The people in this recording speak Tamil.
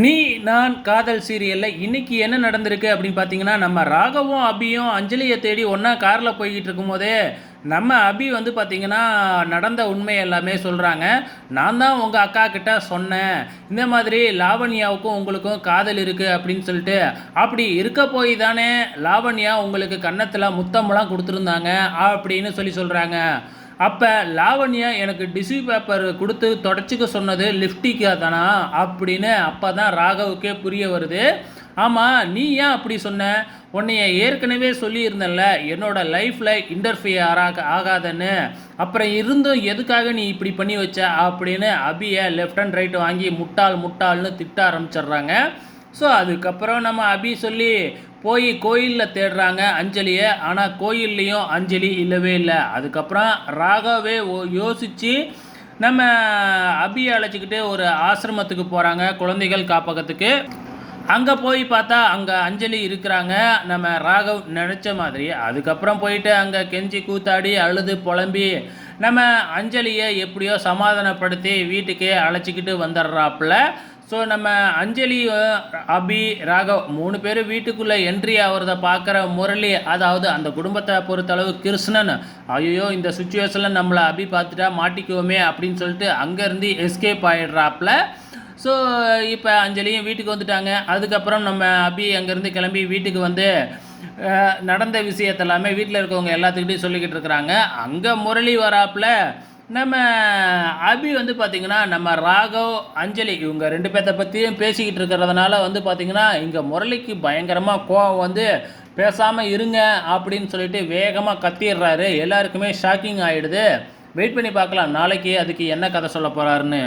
நீ நான் காதல் சீரியலில் இன்னைக்கு என்ன நடந்திருக்கு அப்படின்னு பார்த்தீங்கன்னா நம்ம ராகவும் அபியும் அஞ்சலியை தேடி ஒன்றா காரில் போய்கிட்டு இருக்கும்போதே நம்ம அபி வந்து பார்த்திங்கன்னா நடந்த உண்மை எல்லாமே சொல்கிறாங்க நான் தான் உங்கள் அக்கா கிட்ட சொன்னேன். இந்த மாதிரி லாவண்யாவுக்கும் உங்களுக்கும் காதல் இருக்குது அப்படின்னு சொல்லிட்டு அப்படி இருக்க போய் தானே லாவண்யா உங்களுக்கு கன்னத்தில் முத்தம்லாம் கொடுத்துருந்தாங்க அப்படின்னு சொல்லி சொல்கிறாங்க அப்போ லாவண்யா எனக்கு டிசி பேப்பர் கொடுத்து தொடச்சிக்க சொன்னது லிஃப்டிக்கா தானா அப்படின்னு அப்போ தான் ராகவுக்கே புரிய வருது. ஆமாம் நீ ஏன் அப்படி சொன்ன? உன்னைய ஏற்கனவே சொல்லியிருந்தேன்ல என்னோட லைஃப்பில் இன்டர்ஃபியர் ஆக ஆகாதன்னு. அப்புறம் இருந்தும் எதுக்காக நீ இப்படி பண்ணி வச்ச? அப்படின்னு அபியை லெஃப்ட் அண்ட் ரைட் வாங்கி முட்டாள் முட்டாள்னு திட்ட ஆரம்பிச்சிடுறாங்க. ஸோ அதுக்கப்புறம் நம்ம அபி சொல்லி போய் கோயிலில் தேடுறாங்க அஞ்சலியை. ஆனால் கோயில்லையும் அஞ்சலி இல்லவே இல்லை. அதுக்கப்புறம் ராகவே யோசித்து நம்ம அபியை அழைச்சிக்கிட்டு ஒரு ஆசிரமத்துக்கு போகிறாங்க குழந்தைகள் காப்பகத்துக்கு. அங்கே போய் பார்த்தா அங்கே அஞ்சலி இருக்கிறாங்க. நம்ம ராகவ் நினச்ச மாதிரி. அதுக்கப்புறம் போயிட்டு அங்கே கெஞ்சி கூத்தாடி அழுது புலம்பி நம்ம அஞ்சலியை எப்படியோ சமாதானப்படுத்தி வீட்டுக்கே அழைச்சிக்கிட்டு வந்துடுறாப்புல. ஸோ நம்ம அஞ்சலி அபி ராகவ் மூணு பேரும் வீட்டுக்குள்ளே என்ட்ரி ஆகிறத பார்க்குற முரளி அதாவது அந்த குடும்பத்தை பொறுத்தளவு கிருஷ்ணன். ஐயோ இந்த சுச்சுவேஷனில் நம்மளை அபி பார்த்துட்டா மாட்டிக்குவோமே அப்படின்னு சொல்லிட்டு அங்கேருந்து எஸ்கேப் ஆயிடுறாப்புல ஸோ இப்போ அஞ்சலியும் வீட்டுக்கு வந்துட்டாங்க. அதுக்கப்புறம் நம்ம அபி அங்கேருந்து கிளம்பி வீட்டுக்கு வந்து நடந்த விஷயத்தெல்லாமே வீட்டில் இருக்கவங்க எல்லாத்துக்கிட்டையும் சொல்லிக்கிட்டு இருக்கிறாங்க. அங்கே முரளி வராப்புல நம்ம அபி வந்து பார்த்திங்கன்னா நம்ம ராகவ் அஞ்சலி இவங்க ரெண்டு பேர்த்த பற்றியும் பேசிக்கிட்டு இருக்கிறதுனால வந்து பார்த்திங்கன்னா இங்கே முரளிக்கு பயங்கரமாக கோவம் வந்து பேசாமல் இருங்க அப்படின்னு சொல்லிட்டு வேகமாக கத்திடுறாரு. எல்லாருக்குமே ஷாக்கிங் ஆகிடுது வெயிட் பண்ணி பார்க்கலாம். நாளைக்கு அதுக்கு என்ன கதை சொல்ல போகிறாருன்னு